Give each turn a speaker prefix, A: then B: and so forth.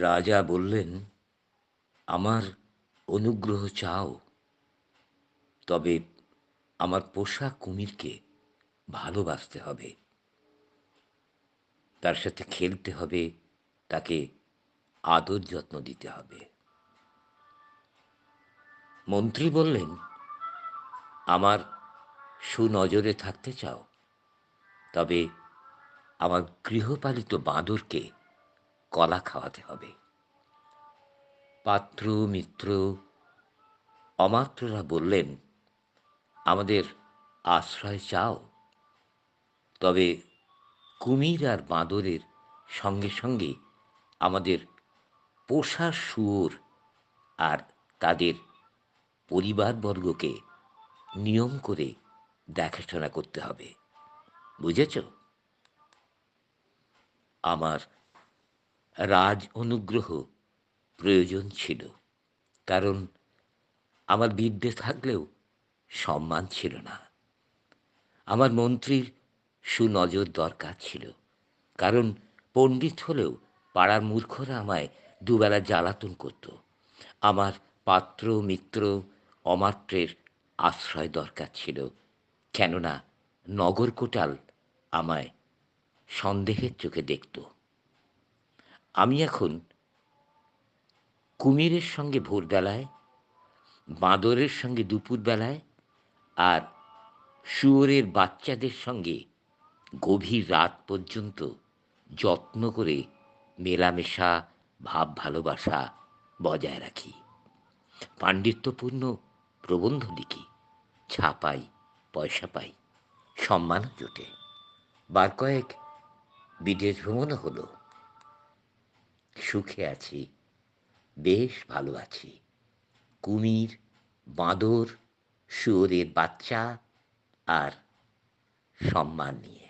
A: রাজা বললেন, আমার অনুগ্রহ চাও, তবে আমার পোষা কুমিরকে ভালোবাসতে হবে। তার সাথে খেলতে হবে, তাকে আদর যত্ন দিতে হবে। মন্ত্রী বললেন, আমার সুনজরে থাকতে চাও, তবে আমার গৃহপালিত বাঁদরকে কলা খাওয়াতে হবে। পাত্র, মিত্র, অমাত্ররা বললেন, আমাদের আশ্রয় চাও। তবে কুমির আর বাঁদরের সঙ্গে সঙ্গে আমাদের পোষা শুয়োর আর তাদের পরিবারবর্গকে নিয়ম করে দেখাশোনা করতে হবে। বুঝেছ? আমার রাজ অনুগ্রহ প্রয়োজন ছিল, কারণ আমার বিদ্যে থাকলেও সম্মান ছিল না। আমার মন্ত্রীর সুনজর দরকার ছিল, কারণ পণ্ডিত হলেও পাড়ার মূর্খরা আমায় দুবেলা জ্বালাতন করত। আমার পাত্র, মিত্র, অমাত্রের আশ্রয় দরকার ছিল, কেননা নগর কোটাল আমায় সন্দেহের চোখে দেখত। আমি এখন কুমিরের সঙ্গে ভোরবেলায়, বাঁদরের সঙ্গে দুপুরবেলায় আর শুয়োরের বাচ্চাদের সঙ্গে গভীর রাত পর্যন্ত যত্ন করে মেলামেশা ভাব ভালোবাসা বজায় রাখি। পাণ্ডিত্যপূর্ণ প্রবন্ধ লিখি, ছাপাই, পয়সা পাই সম্মান জোটে। বার কয়েক বিদেশ ভ্রমণও হলো। সুখে আছি বেশ ভালো আছি। কুমির বাঁদর শুয়োরের বাচ্চা আর সম্মান নিয়ে।